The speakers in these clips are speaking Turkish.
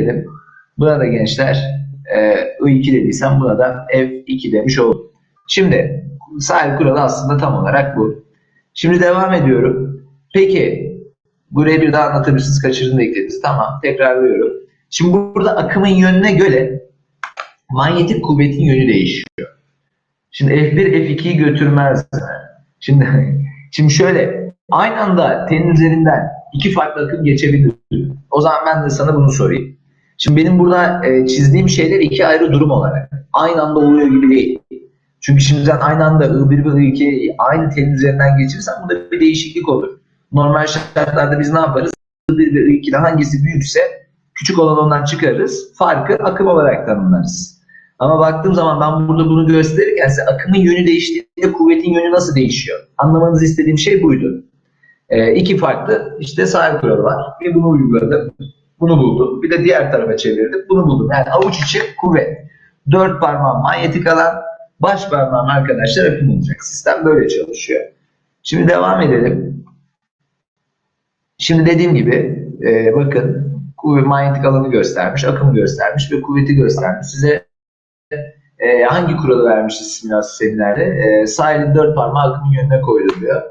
dedim. Buna da gençler e, I2 dediysem buna da F2 demiş oldum. Şimdi sahil kuralı aslında tam olarak bu. Şimdi devam ediyorum. Peki buraya bir daha anlatabilirsiniz. Kaçırdığını eklediniz. Tamam tekrarlıyorum. Şimdi burada akımın yönüne göre manyetik kuvvetin yönü değişiyor. Şimdi F1 F2'yi götürmez? Şimdi, şimdi şöyle aynı anda tenin üzerinden iki farklı akım geçebilir. O zaman ben de sana bunu sorayım. Şimdi benim burada e, çizdiğim şeyler iki ayrı durum olarak. Aynı anda oluyor gibi değil. Çünkü şimdi sen aynı anda I1 ve I2'yi aynı tenin üzerinden geçirsen burada bir değişiklik olur. Normal şartlarda biz ne yaparız? I1 ve I2'de hangisi büyükse küçük olan ondan çıkarırız. Farkı akım olarak tanımlarız. Ama baktığım zaman ben burada bunu gösterirken size akımın yönü değiştiğinde kuvvetin yönü nasıl değişiyor? Anlamanızı istediğim şey buydu. E, iki farklı işte sahip kuralı var. Bir bunu uyguladım. Bunu buldum. Bir de diğer tarafa çevirdim. Bunu buldum. Yani avuç içi kuvvet. Dört parmağım manyetik alan, baş parmağım arkadaşlar akım olacak. Sistem böyle çalışıyor. Şimdi devam edelim. Şimdi dediğim gibi e, bakın kuvvet manyetik alanı göstermiş, akımı göstermiş ve kuvveti göstermiş. Size e, hangi kuralı vermişiz simülasyon seminerde? E, sağ elin dört parmağı akımın yönüne koyuluyor.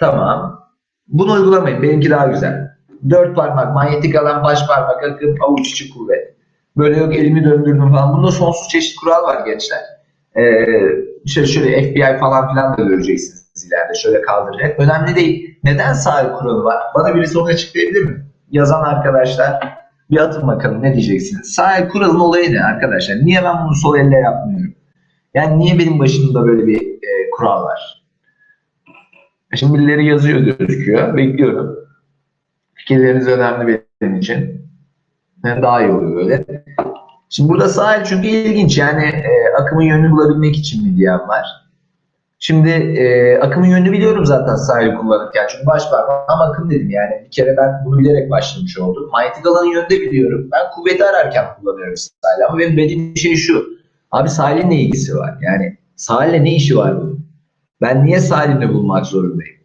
Tamam. Bunu uygulamayın. Benimki daha güzel. Dört parmak, manyetik alan, baş parmak, akım, avuç içi kuvvet. Böyle yok elimi döndürdüm falan. Bunda sonsuz çeşit kural var gençler. Ee, şöyle, şöyle FBI falan filan da göreceksiniz ileride. Şöyle kaldıracak. Önemli değil. Neden sahip kuralı var? Bana birisi onu açıklayabilir mi? Yazan arkadaşlar bir atın bakalım ne diyeceksiniz. Sahip kuralın olayı ne arkadaşlar? Niye ben bunu sol elle yapmıyorum? Yani niye benim başımda böyle bir e, kural var? Şimdi birileri yazıyor gözüküyor. Bekliyorum. Fikirleriniz önemli benim için. Yani daha iyi oluyor böyle. Şimdi burada sahil çünkü ilginç. Yani e, akımın yönünü bulabilmek için mi diyen var. Şimdi e, akımın yönünü biliyorum zaten sahil kullanırken. Çünkü baş parmağım akım dedim yani. Bir kere ben bunu bilerek başlamış oldum. Manyetik alanın yönünü de biliyorum. Ben kuvveti ararken kullanıyorum sahili. Ama benim dediğim şey şu. Abi sahilin ne ilgisi var? Yani sahille ne işi var bunun? Ben niye sahilini bulmak zorundayım?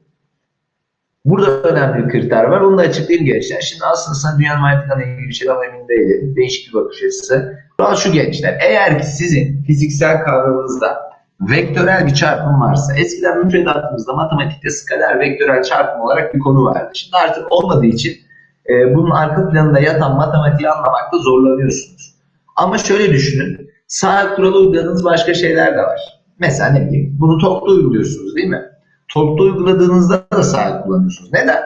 Burada önemli bir kriter var. Onu da açıklayayım gençler. Şimdi aslında sana dünyanın manyetikten ilgili bir şeyden emin değilim. Değişik bir bakış açısı. Kural şu gençler. Eğer ki sizin fiziksel kavramınızda vektörel bir çarpım varsa, eskiden müfredatımızda matematikte skaler vektörel çarpım olarak bir konu vardı. Şimdi artık olmadığı için e, bunun arka planında yatan matematiği anlamakta zorlanıyorsunuz. Ama şöyle düşünün. Sağ kuralı uyguladığınız başka şeyler de var. Mesela ne bileyim, bunu toplu uyguluyorsunuz değil mi? Toplu uyguladığınızda da sahil kullanıyorsunuz. Neden?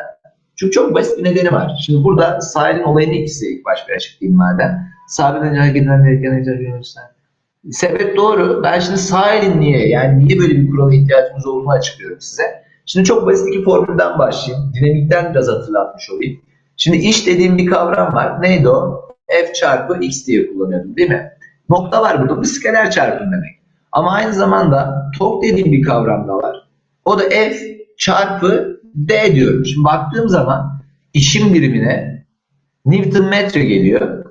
Çünkü çok basit bir nedeni var. Şimdi burada sahilin olayını ikisi ilk baş bir açıklayayım madem. Sahilden önce hareket eden hareket Sebep doğru. Ben şimdi sahilin niye yani niye böyle bir kurala ihtiyacımız olduğunu açıklıyorum size. Şimdi çok basit iki formülden başlayayım. Dinamikten biraz hatırlatmış olayım. Şimdi iş dediğim bir kavram var. Neydi o? F çarpı x diye kullanıyordum değil mi? Nokta var burada. Bu skaler çarpım demek. Ama aynı zamanda tok dediğim bir kavram da var. O da F çarpı D diyorum. Şimdi baktığım zaman işim birimine Newton metre geliyor.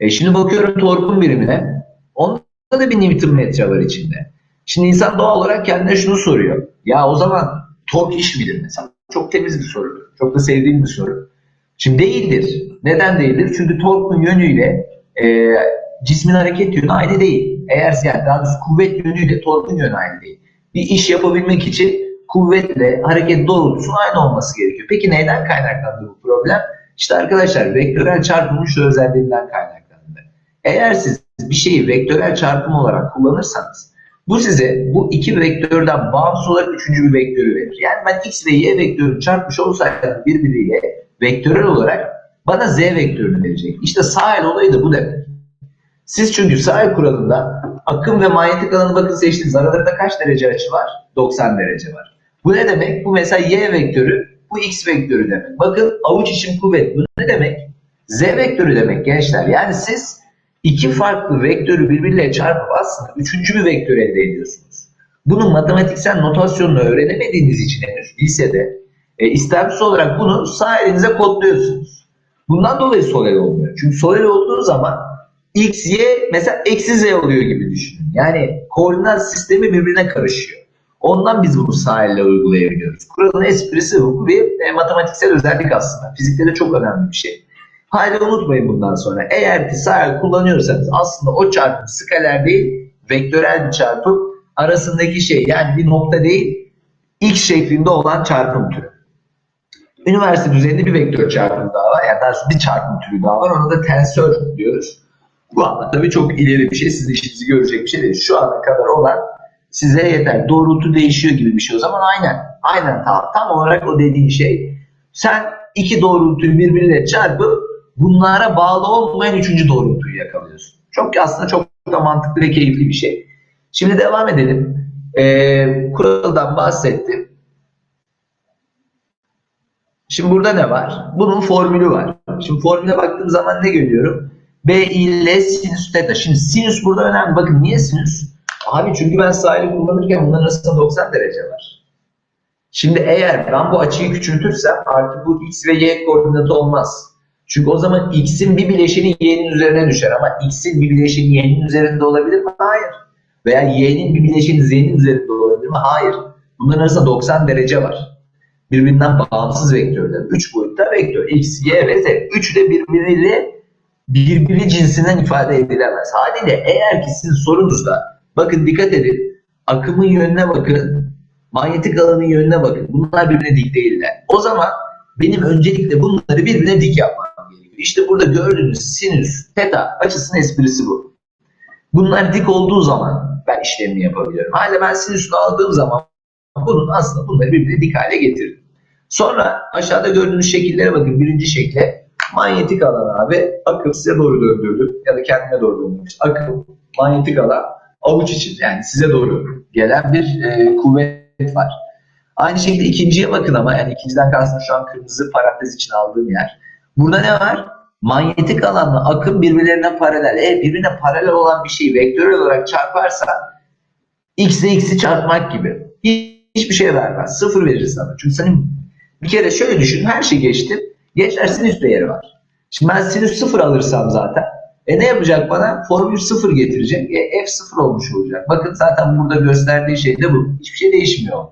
E şimdi bakıyorum torkun birimine. Onda da bir Newton metre var içinde. Şimdi insan doğal olarak kendine şunu soruyor. Ya o zaman tork iş midir mesela? Çok temiz bir soru. Çok da sevdiğim bir soru. Şimdi değildir. Neden değildir? Çünkü torkun yönüyle e, cismin hareket yönü aynı değil. Eğer yani daha kuvvet yönüyle torkun yönü aynı değil bir iş yapabilmek için kuvvetle hareket doğrultusunun aynı olması gerekiyor. Peki neyden kaynaklandı bu problem? İşte arkadaşlar vektörel çarpımın şu özelliğinden kaynaklandı. Eğer siz bir şeyi vektörel çarpım olarak kullanırsanız bu size bu iki vektörden bağımsız olarak üçüncü bir vektörü verir. Yani ben x ve y vektörünü çarpmış olsaydım birbiriyle vektörel olarak bana z vektörünü verecek. İşte sağ el olayı da bu demek. Siz çünkü sağ el kuralında akım ve manyetik alanı bakın seçtiniz. Aralarında kaç derece açı var? 90 derece var. Bu ne demek? Bu mesela y vektörü, bu x vektörü demek. Bakın avuç içim kuvvet. Bu ne demek? Z vektörü demek gençler. Yani siz iki farklı vektörü birbiriyle çarpıp aslında üçüncü bir vektör elde ediyorsunuz. Bunun matematiksel notasyonunu öğrenemediğiniz için henüz lisede e, istemsiz olarak bunu sağ elinize kodluyorsunuz. Bundan dolayı sol el olmuyor. Çünkü sol el olduğu zaman x, y mesela eksi z oluyor gibi düşünün. Yani koordinat sistemi birbirine karışıyor. Ondan biz bunu sahille uygulayabiliyoruz. Kuralın esprisi bu bir e, matematiksel özellik aslında. Fizikte de çok önemli bir şey. Haydi unutmayın bundan sonra. Eğer ki sağ kullanıyorsanız aslında o çarpım skaler değil, vektörel bir çarpım arasındaki şey yani bir nokta değil, x şeklinde olan çarpım türü. Üniversite düzeyinde bir vektör çarpım daha var. Yani bir çarpım türü daha var. Ona da tensör diyoruz. Bu tabii çok ileri bir şey. Sizin işinizi görecek bir şey değil. Şu ana kadar olan size yeter. Doğrultu değişiyor gibi bir şey. O zaman aynen. Aynen tam, tam olarak o dediğin şey. Sen iki doğrultuyu birbirine çarpıp bunlara bağlı olmayan üçüncü doğrultuyu yakalıyorsun. Çok aslında çok da mantıklı ve keyifli bir şey. Şimdi devam edelim. Ee, kuraldan bahsettim. Şimdi burada ne var? Bunun formülü var. Şimdi formüle baktığım zaman ne görüyorum? B ile sinüs teta. Şimdi sinüs burada önemli. Bakın niye sinüs? Abi çünkü ben sahili kullanırken bunların arasında 90 derece var. Şimdi eğer ben bu açıyı küçültürsem artık bu x ve y koordinatı olmaz. Çünkü o zaman x'in bir bileşeni y'nin üzerine düşer ama x'in bir bileşeni y'nin üzerinde olabilir mi? Hayır. Veya y'nin bir bileşeni z'nin üzerinde olabilir mi? Hayır. Bunların arasında 90 derece var. Birbirinden bağımsız vektörler. 3 boyutta vektör. x, y ve z. Üçü de birbiriyle birbiri cinsinden ifade edilemez. Haliyle eğer ki sizin sorunuzda bakın dikkat edin akımın yönüne bakın manyetik alanın yönüne bakın. Bunlar birbirine dik değiller. O zaman benim öncelikle bunları birbirine dik yapmam gerekiyor. İşte burada gördüğünüz sinüs, teta açısının esprisi bu. Bunlar dik olduğu zaman ben işlemini yapabiliyorum. Hala ben sinüsünü aldığım zaman bunun aslında bunları birbirine dik hale getirdim. Sonra aşağıda gördüğünüz şekillere bakın. Birinci şekle manyetik alan abi akım size doğru döndürdüm ya da kendime doğru döndürdüm. Akım, manyetik alan avuç için yani size doğru gelen bir e, kuvvet var. Aynı şekilde ikinciye bakın ama yani ikinciden kastım şu an kırmızı parantez için aldığım yer. Burada ne var? Manyetik alanla akım birbirlerine paralel. Eğer birbirine paralel olan bir şeyi vektörel olarak çarparsa x ile x'i çarpmak gibi. Hiçbir şey vermez. Sıfır verir sana. Çünkü senin bir kere şöyle düşün. Her şey geçtim. Gençler sinüs değeri var. Şimdi ben sinüs sıfır alırsam zaten e ne yapacak bana? Formül sıfır getirecek. E, f sıfır olmuş olacak. Bakın zaten burada gösterdiği şey de bu. Hiçbir şey değişmiyor.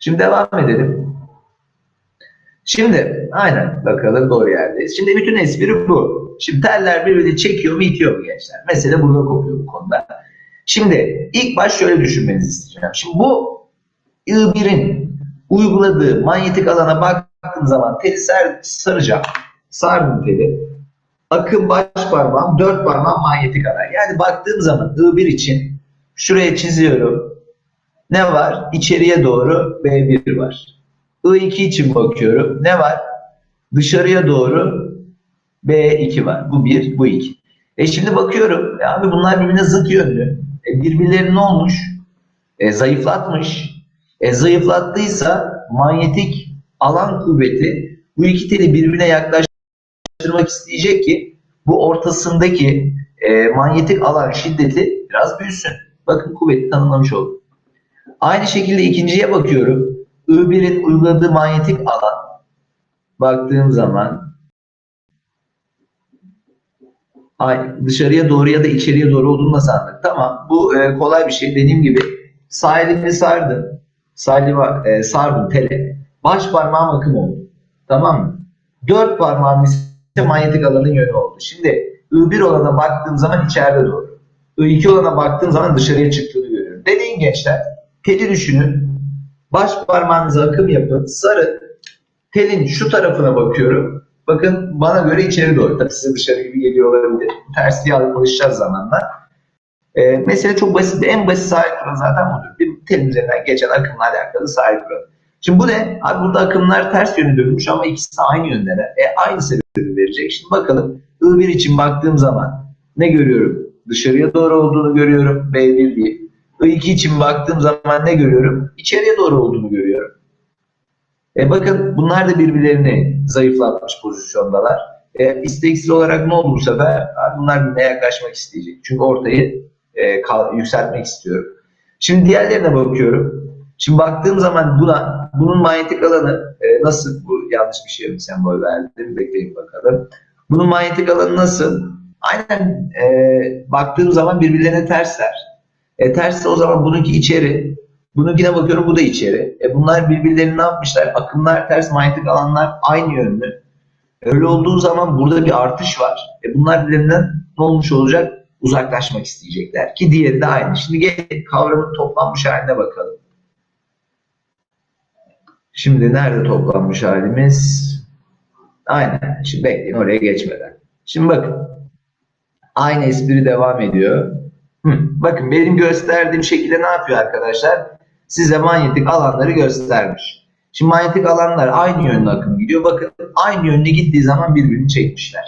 Şimdi devam edelim. Şimdi aynen bakalım doğru yerdeyiz. Şimdi bütün espri bu. Şimdi teller birbirini çekiyor mu itiyor mu gençler? Mesele burada kopuyor bu konuda. Şimdi ilk baş şöyle düşünmenizi isteyeceğim. Şimdi bu I1'in uyguladığı manyetik alana baktığım zaman teli sar, saracağım. Sardım teli. Akım baş parmağım, dört parmağım manyetik alan. Yani baktığım zaman I1 için şuraya çiziyorum. Ne var? İçeriye doğru B1 var. I2 için bakıyorum. Ne var? Dışarıya doğru B2 var. Bu 1, bu 2. E şimdi bakıyorum. E abi bunlar birbirine zıt yönlü. E birbirlerini ne olmuş? E zayıflatmış. E zayıflattıysa manyetik alan kuvveti bu iki teli birbirine yaklaştırmak isteyecek ki bu ortasındaki e, manyetik alan şiddeti biraz büyüsün. Bakın kuvveti tanımlamış oldum. Aynı şekilde ikinciye bakıyorum. I1'in uyguladığı manyetik alan baktığım zaman ay, dışarıya doğru ya da içeriye doğru olduğunu nasıl anladık? Tamam bu e, kolay bir şey. Dediğim gibi sağ elimi sardım. Sağ elimi e, sardım tele. Baş parmağım akım oldu. Tamam mı? Dört parmağım ise manyetik alanın yönü oldu. Şimdi I1 olana baktığım zaman içeride doğru. I2 olana baktığım zaman dışarıya çıktığını görüyorum. Deneyin gençler. Teli düşünün. Baş parmağınıza akım yapın. Sarın. Telin şu tarafına bakıyorum. Bakın bana göre içeri doğru. Tabii size dışarı gibi geliyor olabilir. Tersliğe alışacağız zamanla. Ee, mesele çok basit. En basit sahil kuralı zaten budur. Bir telin üzerinden geçen akımla alakalı sahil kuralı. Şimdi bu ne? Abi burada akımlar ters yönü dönmüş ama ikisi aynı yöndeler. E aynı sebebi verecek. Şimdi bakalım I1 için baktığım zaman ne görüyorum? Dışarıya doğru olduğunu görüyorum. B1 değil. I2 için baktığım zaman ne görüyorum? İçeriye doğru olduğunu görüyorum. E bakın bunlar da birbirlerini zayıflatmış pozisyondalar. E, isteksiz olarak ne oldu bu sefer? Abi bunlar birbirine yaklaşmak isteyecek. Çünkü ortayı e, kal, yükseltmek istiyorum. Şimdi diğerlerine bakıyorum. Şimdi baktığım zaman buna, bunun manyetik alanı e, nasıl? Bu yanlış bir şey mi sembol verdim? Bekleyin bakalım. Bunun manyetik alanı nasıl? Aynen e, baktığım zaman birbirlerine tersler. E, tersse o zaman bununki içeri, bununkine bakıyorum bu da içeri. E, bunlar birbirlerini ne yapmışlar? Akımlar ters, manyetik alanlar aynı yönlü. Öyle olduğu zaman burada bir artış var. E bunlar birbirinden ne olmuş olacak? Uzaklaşmak isteyecekler. Ki diğeri de aynı. Şimdi gelin kavramın toplanmış haline bakalım. Şimdi nerede toplanmış halimiz? Aynen. Şimdi bekleyin oraya geçmeden. Şimdi bakın. Aynı espri devam ediyor. Hı, bakın benim gösterdiğim şekilde ne yapıyor arkadaşlar? Size manyetik alanları göstermiş. Şimdi manyetik alanlar aynı yönlü akım gidiyor. Bakın aynı yönlü gittiği zaman birbirini çekmişler.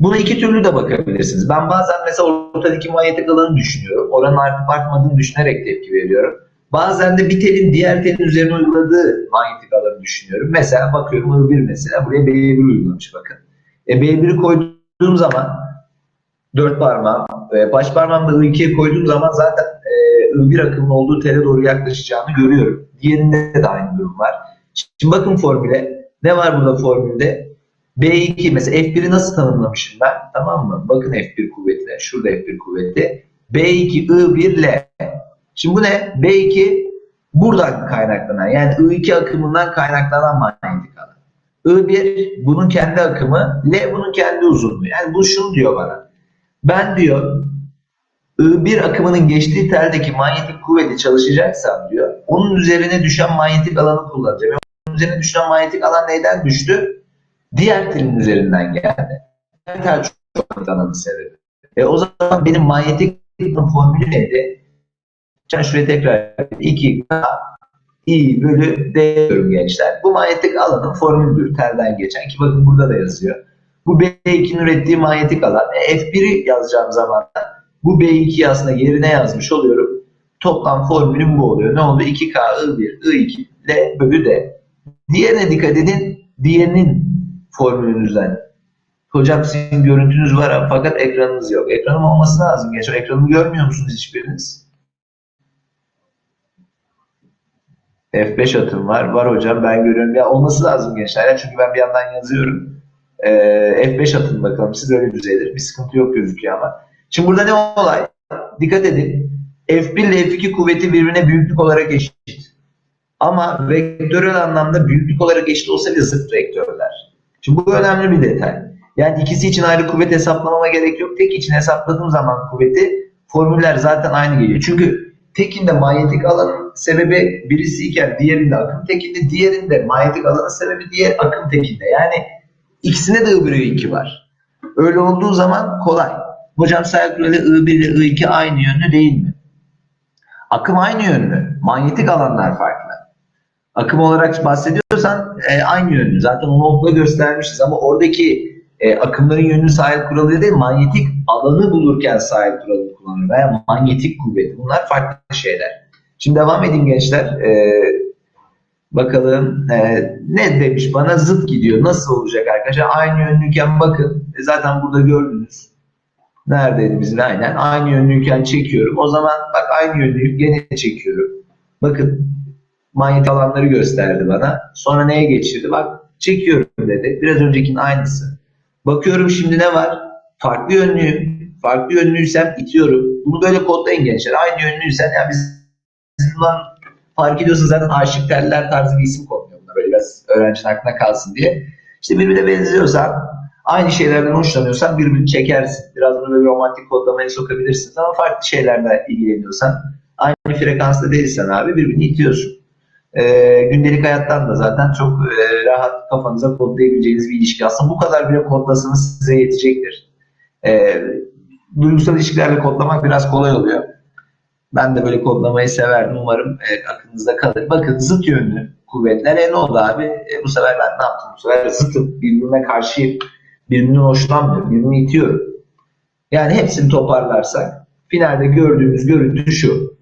Buna iki türlü de bakabilirsiniz. Ben bazen mesela ortadaki manyetik alanı düşünüyorum. Oranın artıp artmadığını düşünerek tepki veriyorum. Bazen de bir telin diğer telin üzerine uyguladığı manyetik alanı düşünüyorum. Mesela bakıyorum I1 mesela buraya B1 uygulamış bakın. E B1'i koyduğum zaman dört parmağım, e, baş parmağımı I2'ye koyduğum zaman zaten e, I1 akımın olduğu tele doğru yaklaşacağını görüyorum. Diğerinde de aynı durum var. Şimdi bakın formüle. Ne var burada formülde? B2 mesela F1'i nasıl tanımlamışım ben? Tamam mı? Bakın F1 kuvvetine. Şurada F1 kuvveti. B2 I1 L. Şimdi bu ne? B2 buradan kaynaklanan yani I2 akımından kaynaklanan manyetik alan. I1 bunun kendi akımı, L bunun kendi uzunluğu. Yani bu şunu diyor bana. Ben diyor I1 akımının geçtiği teldeki manyetik kuvveti çalışacaksam diyor, onun üzerine düşen manyetik alanı kullanacağım. Onun üzerine düşen manyetik alan neyden düştü? Diğer telin üzerinden geldi. Diğer tel çok alanı sebebi. E o zaman benim manyetik formülü neydi? Ben şuraya tekrar 2 K I bölü D diyorum gençler. Bu manyetik alanın formülüdür telden geçen ki bakın burada da yazıyor. Bu B2'nin ürettiği manyetik alan. E, F1'i yazacağım zaman da bu B2'yi aslında yerine yazmış oluyorum. Toplam formülüm bu oluyor. Ne oldu? 2K I1 I2 L bölü D. Diğerine dikkat edin. Diğerinin formülünüzden. Hocam sizin görüntünüz var fakat ekranınız yok. Ekranım olması lazım. Geçen ekranımı görmüyor musunuz hiçbiriniz? F5 atım var. Var hocam ben görüyorum. Ya olması lazım gençler. Ya çünkü ben bir yandan yazıyorum. Ee, F5 atın bakalım. Siz öyle düzeydir. Bir sıkıntı yok gözüküyor ama. Şimdi burada ne olay? Dikkat edin. F1 ile F2 kuvveti birbirine büyüklük olarak eşit. Ama vektörel anlamda büyüklük olarak eşit olsa bile zıt vektörler. Şimdi bu önemli bir detay. Yani ikisi için ayrı kuvvet hesaplamama gerek yok. Tek için hesapladığım zaman kuvveti formüller zaten aynı geliyor. Çünkü tekinde manyetik alanın sebebi birisi iken diğerinde akım tekinde, diğerinde manyetik alanın sebebi diğer akım tekinde. Yani ikisinde de I1 I2 var. Öyle olduğu zaman kolay. Hocam sayı kuralı I1 ile I2 aynı yönlü değil mi? Akım aynı yönlü. Manyetik alanlar farklı. Akım olarak bahsediyorsan e, aynı yönlü. Zaten onu okla göstermişiz ama oradaki e, akımların yönünü sahil kuralı değil, manyetik alanı bulurken sahil kuralı kullanılıyor. Veya manyetik kuvveti. Bunlar farklı şeyler. Şimdi devam edeyim gençler. E, bakalım e, ne demiş bana zıt gidiyor. Nasıl olacak arkadaşlar? Aynı yönlüyken bakın. E, zaten burada gördünüz. Neredeydi bizim? Aynen. Aynı yönlüyken çekiyorum. O zaman bak aynı yönlüyü gene çekiyorum. Bakın manyetik alanları gösterdi bana. Sonra neye geçirdi? Bak çekiyorum dedi. Biraz öncekinin aynısı. Bakıyorum şimdi ne var? Farklı yönlüyüm. Farklı yönlüysem itiyorum. Bunu böyle kodlayın gençler. Aynı yönlüysen ya biz, biz bundan fark ediyorsun zaten aşık teller tarzı bir isim konuluyor buna böyle biraz öğrencinin aklına kalsın diye. İşte birbirine benziyorsan aynı şeylerden hoşlanıyorsan birbirini çekersin. Biraz bunu böyle romantik kodlamaya sokabilirsiniz ama farklı şeylerle ilgileniyorsan aynı frekansta değilsen abi birbirini itiyorsun. Ee, gündelik hayattan da zaten çok e, rahat kafanıza kodlayabileceğiniz bir ilişki. Aslında bu kadar bile kodlasanız size yetecektir. Ee, duygusal ilişkilerle kodlamak biraz kolay oluyor. Ben de böyle kodlamayı severdim. Umarım e, aklınızda kalır. Bakın zıt yönlü kuvvetler. E ne oldu abi? E, bu sefer ben ne yaptım? Bu sefer zıtım. Birbirine karşı birbirinden hoşlanmıyorum. Birbirini itiyorum. Yani hepsini toparlarsak finalde gördüğümüz görüntü şu.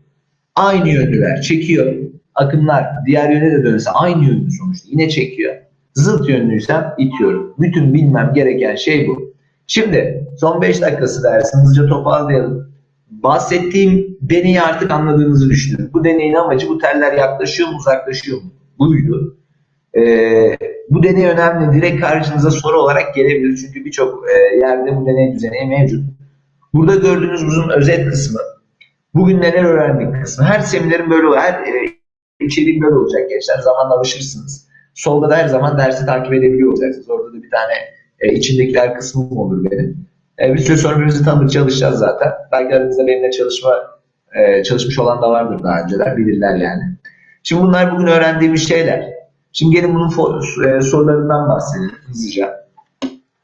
Aynı yönlüler çekiyor. Akımlar diğer yöne de dönse aynı yönlü sonuçta. Yine çekiyor. Zıt yönlüysem itiyorum. Bütün bilmem gereken şey bu. Şimdi son 5 dakikası dersin. Hızlıca toparlayalım. Bahsettiğim deneyi artık anladığınızı düşünüyorum. Bu deneyin amacı bu teller yaklaşıyor mu uzaklaşıyor mu? Buydu. Ee, bu deney önemli. Direkt karşınıza soru olarak gelebilir. Çünkü birçok e, yerde bu deney düzeni mevcut. Burada gördüğünüz uzun özet kısmı. Bugün neler öğrendik kısmı. Her seminerin böyle her e, içeriğin böyle olacak gençler. Zamanla alışırsınız. Solda da her zaman dersi takip edebiliyor olacaksınız. Orada da bir tane e, içindekiler kısmım olur benim. E, süre sonra birbirimizi tanıdık çalışacağız zaten. Belki aranızda benimle çalışma e, çalışmış olan da vardır daha önceler. Bilirler yani. Şimdi bunlar bugün öğrendiğimiz şeyler. Şimdi gelin bunun e, sorularından bahsedelim hızlıca.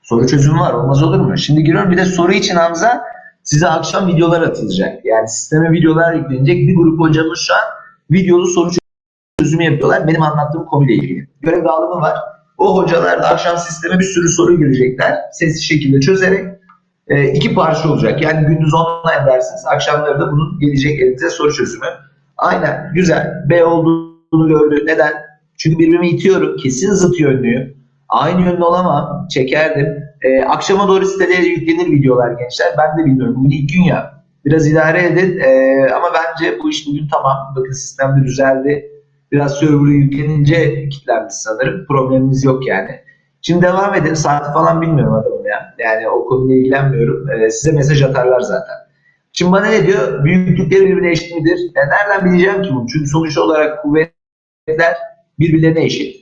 Soru çözümü var olmaz olur mu? Şimdi giriyorum bir de soru için Hamza size akşam videolar atılacak. Yani sisteme videolar yüklenecek. Bir grup hocamız şu an videolu soru çözümü yapıyorlar. Benim anlattığım konuyla ilgili. Görev dağılımı var. O hocalar da akşam sisteme bir sürü soru girecekler. Sesli şekilde çözerek e, iki parça olacak. Yani gündüz online dersiniz. Akşamları da bunun gelecek elinize soru çözümü. Aynen güzel. B olduğunu gördü. Neden? Çünkü birbirimi itiyorum. Kesin zıt yönlüyüm. Aynı yönlü olamam. Çekerdim. E, akşama doğru sitede yüklenir videolar gençler. Ben de bilmiyorum. Bugün ilk gün ya. Biraz idare edin. E, ama bence bu iş bugün tamam. Bakın sistemde düzeldi. Biraz server'ı yüklenince kilitlenmiş sanırım. Problemimiz yok yani. Şimdi devam edelim. Saati falan bilmiyorum adamım ya. Yani o konuyla ilgilenmiyorum. E, size mesaj atarlar zaten. Şimdi bana ne diyor? Büyüklükleri birbirine eşit midir? E, nereden bileceğim ki bunu? Çünkü sonuç olarak kuvvetler birbirlerine eşit.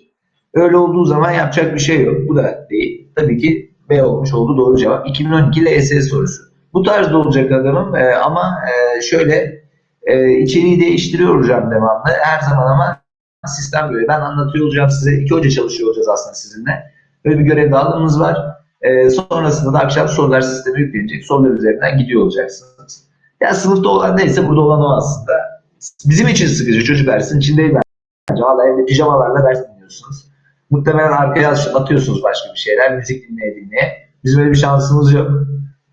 Öyle olduğu zaman yapacak bir şey yok. Bu da değil. Tabii ki B olmuş oldu doğru cevap. 2012 LSS sorusu. Bu tarzda olacak adamım e, ama e, şöyle e, içeriği değiştiriyor hocam devamlı. Her zaman ama sistem böyle. Ben anlatıyor olacağım size. İki hoca çalışıyor olacağız aslında sizinle. Böyle bir görev dağılımımız var. E, sonrasında da akşam sorular sistemi yüklenecek. Sorular üzerinden gidiyor olacaksınız. Ya sınıfta olan neyse burada olan o aslında. Bizim için sıkıcı çocuklar. Sizin için değil bence. Valla evde pijamalarla ders dinliyorsunuz. Muhtemelen arkaya atıyorsunuz başka bir şeyler. Müzik dinleye dinleye. Bizim öyle bir şansımız yok.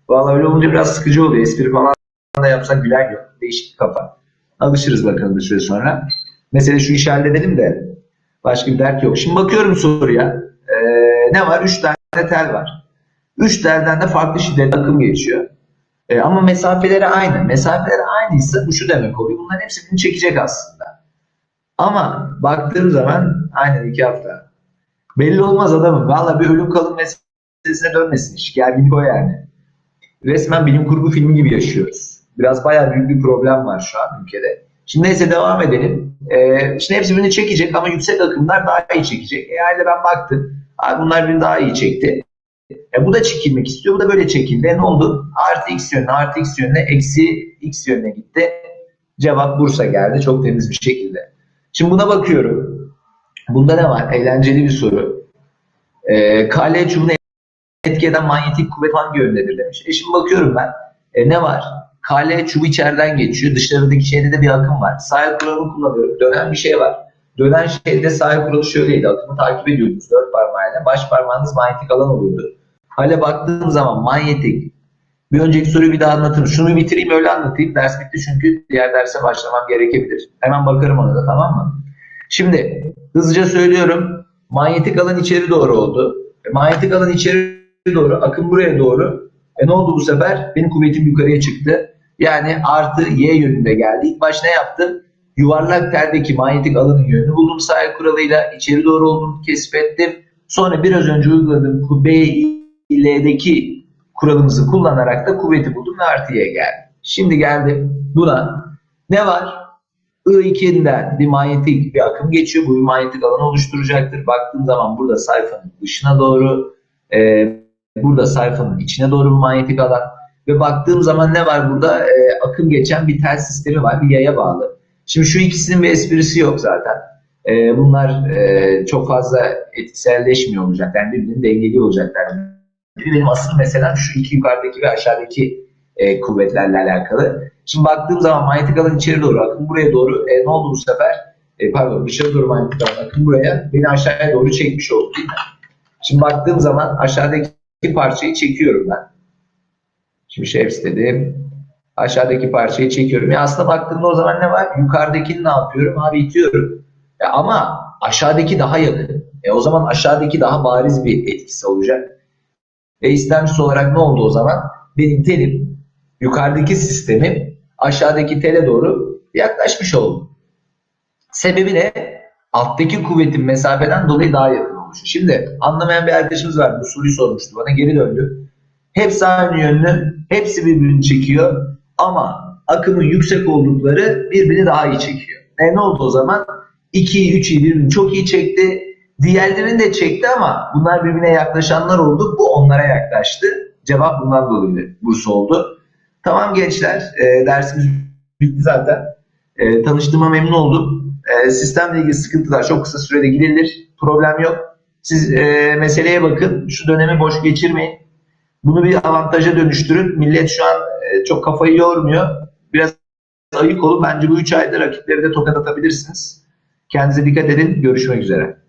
Valla öyle olunca biraz sıkıcı oluyor. Espri falan da yapsak güler yok. Değişik bir kafa. Alışırız bakalım bir süre sonra. Mesela şu işi halledelim de başka bir dert yok. Şimdi bakıyorum soruya. Ne var? Üç tane tel var. Üç telden de farklı şiddet akım geçiyor. Ee, ama mesafeleri aynı. Mesafeleri aynıysa bu şu demek oluyor. Bunların hepsi birbirini çekecek aslında. Ama baktığım zaman aynen iki hafta. Belli olmaz adamım. Valla bir ölüm kalım meselesine dönmesin. iş. Gerginlik o yani. Resmen bilim kurgu filmi gibi yaşıyoruz. Biraz bayağı büyük bir problem var şu an ülkede. Şimdi neyse devam edelim. Ee, şimdi hepsi birini çekecek ama yüksek akımlar daha iyi çekecek. E yani ben baktım. Abi bunlar birini daha iyi çekti. E, bu da çekilmek istiyor. Bu da böyle çekildi. E, ne oldu? Artı x yönüne, artı x yönüne, eksi x yönüne gitti. Cevap Bursa geldi. Çok temiz bir şekilde. Şimdi buna bakıyorum. Bunda ne var? Eğlenceli bir soru. E, KL çubuğunu etki eden manyetik kuvvet hangi yöndedir demiş. E şimdi bakıyorum ben. E, ne var? KL çubuğu içeriden geçiyor. Dışarıdaki şeyde de bir akım var. Sahil kuralını kullanıyorum. Dönen bir şey var. Dönen şeyde sahil kuralı şöyleydi. Akımı takip ediyordunuz dört parmağıyla. Baş parmağınız manyetik alan oluyordu. Hale baktığım zaman manyetik. Bir önceki soruyu bir daha anlatırım. Şunu bitireyim öyle anlatayım. Ders bitti çünkü diğer derse başlamam gerekebilir. Hemen bakarım ona da tamam mı? Şimdi hızlıca söylüyorum. Manyetik alan içeri doğru oldu. E, manyetik alan içeri doğru, akım buraya doğru. E ne oldu bu sefer? Benim kuvvetim yukarıya çıktı. Yani artı y yönünde geldi. İlk baş ne yaptım? Yuvarlak teldeki manyetik alanın yönünü buldum sahil kuralıyla. içeri doğru olduğunu keşfettim. Sonra biraz önce uyguladığım B L'deki kuralımızı kullanarak da kuvveti buldum ve artı y geldi. Şimdi geldim buna. Ne var? I2'den bir manyetik bir akım geçiyor. Bu bir manyetik alan oluşturacaktır. Baktığım zaman burada sayfanın dışına doğru, e, burada sayfanın içine doğru bir manyetik alan. Ve baktığım zaman ne var burada? E, akım geçen bir tel sistemi var, bir yaya bağlı. Şimdi şu ikisinin bir esprisi yok zaten. E, bunlar e, çok fazla etkiselleşmiyor olacak. Yani birbirini dengeli olacaklar. Benim asıl meselem şu iki yukarıdaki ve aşağıdaki e, kuvvetlerle alakalı. Şimdi baktığım zaman manyetik alan içeri doğru, akım buraya doğru. E, ne oldu bu sefer? E, pardon dışarı doğru manyetik alan, akım buraya. Beni aşağıya doğru çekmiş oldu? Şimdi baktığım zaman aşağıdaki parçayı çekiyorum ben. Şimdi şefs dedim. Aşağıdaki parçayı çekiyorum. Ya aslında baktığımda o zaman ne var? Yukarıdakini ne yapıyorum? Abi itiyorum. E, ama aşağıdaki daha yakın. E, o zaman aşağıdaki daha bariz bir etkisi olacak. E, istemsiz olarak ne oldu o zaman? Benim telim yukarıdaki sistemim aşağıdaki tele doğru yaklaşmış oldu. Sebebi ne? Alttaki kuvvetin mesafeden dolayı daha yakın olmuş. Şimdi anlamayan bir arkadaşımız var. Bu soruyu sormuştu bana. Geri döndü. Hepsi aynı yönlü. Hepsi birbirini çekiyor. Ama akımın yüksek oldukları birbirini daha iyi çekiyor. E ne oldu o zaman? 2'yi 3'ü birbirini çok iyi çekti. Diğerlerini de çekti ama bunlar birbirine yaklaşanlar oldu. Bu onlara yaklaştı. Cevap bundan dolayı burs oldu. Tamam gençler, e, dersimiz bitti zaten. E, tanıştığıma memnun oldum. E, sistemle ilgili sıkıntılar çok kısa sürede giderilir. Problem yok. Siz e, meseleye bakın. Şu dönemi boş geçirmeyin. Bunu bir avantaja dönüştürün. Millet şu an e, çok kafayı yormuyor. Biraz ayık olun. Bence bu 3 ayda rakipleri de tokat atabilirsiniz. Kendinize dikkat edin. Görüşmek üzere.